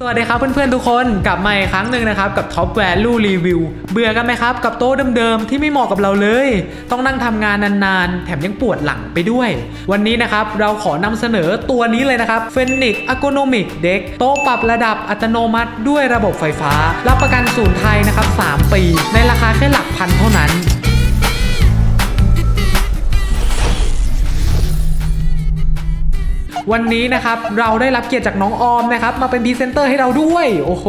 สวัสดีครับเพื่อนๆทุกคนกลับมาอีกครั้งหนึ่งนะครับกับ Top Value Review เบื่อกันไหมครับ กับโต๊ะเดิมๆที่ไม่เหมาะกับเราเลย ต้องนั่งทำงานนานๆ แถมยังปวดหลังไปด้วย วันนี้นะครับเราขอนำเสนอตัวนี้เลยนะครับ Phoenix Ergonomic Deck โต๊ะปรับระดับอัตโนมัติด้วยระบบไฟฟ้า รับประกันศูนย์ไทยนะครับ 3 ปี ในราคาแค่หลักพันเท่านั้น วันนี้นะครับเราได้รับเกียรติจากน้องออมนะครับมาเป็นพรีเซนเตอร์ให้เราด้วย โอ้โห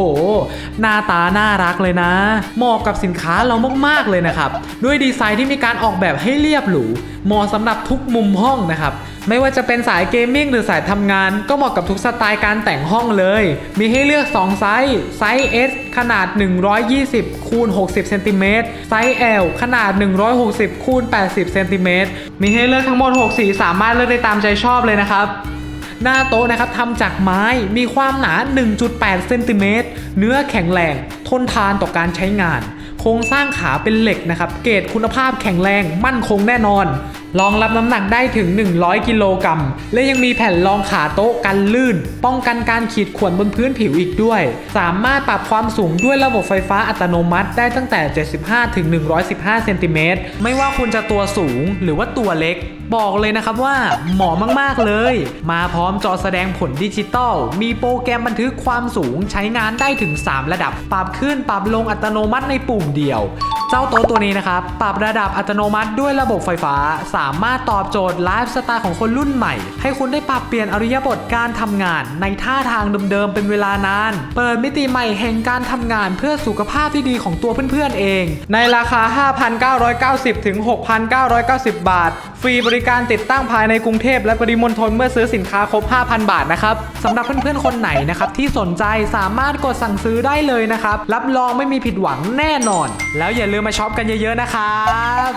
หน้าตาน่ารักเลยนะ เหมาะกับสินค้าเรามากๆเลยนะครับ ด้วยดีไซน์ที่มีการออกแบบให้เรียบหรูเหมาะสำหรับทุกมุมห้องนะครับไม่ว่าจะเป็นสายเกมมิ่งหรือสายทำงาน ก็เหมาะกับทุกสไตล์การแต่งห้องเลย มีให้เลือก 2 ไซส์ไซส์ S ขนาด 120คูณ60เซนติเมตรไซส์ L ขนาด 160คูณ80เซนติเมตรมีให้เลือกทั้งหมด 6 สีสามารถเลือกได้ตามใจชอบเลยนะครับ หน้าโต๊ะนะครับทำจากไม้มีความหนา 1.8 เซนติเมตร เนื้อแข็งแรง ทนทานต่อการใช้งาน โครงสร้างขาเป็นเหล็กนะครับ เกรดคุณภาพแข็งแรง มั่นคงแน่นอน รองรับน้ำหนักได้ถึง 100 กิโลกรัม และยังมีแผ่นรองขาโต๊ะกันลื่น ป้องกันการขีดข่วนบนพื้นผิวอีกด้วย สามารถปรับความสูงด้วยระบบไฟฟ้าอัตโนมัติได้ตั้งแต่ 75ถึง115 เซนติเมตร ไม่ว่าคุณจะตัวสูงหรือว่าตัวเล็ก บอกเลยนะครับว่าเหมาะมาก ๆ เลย มาพร้อมจอแสดงผลดิจิตอล มีโปรแกรมบันทึกความสูงใช้งานได้ถึง 3 ระดับ ปรับขึ้นปรับลงอัตโนมัติในปุ่มเดียว เจ้าโต๊ะตัวนี้นะครับ ปรับระดับอัตโนมัติด้วยระบบไฟฟ้า สามารถตอบโจทย์ไลฟ์สไตล์ของคนรุ่นใหม่ ให้คุณได้ปรับเปลี่ยนอริยบทการทำงาน ในท่าทางเดิมๆเป็นเวลานาน เปิดมิติใหม่แห่งการทำงานเพื่อสุขภาพที่ดีของตัวเพื่อนๆเอง ในราคา 5,990 ถึง 6,990 บาทฟรีบริการติดตั้งภายในกรุงเทพและปริมณฑลเมื่อซื้อสินค้าครบ 5,000 บาทนะครับสำหรับเพื่อนๆคนไหนนะครับที่สนใจสามารถกดสั่งซื้อได้เลยนะครับรับรองไม่มีผิดหวังแน่นอน แล้วอย่าลืมมาช็อปกันเยอะๆนะครับ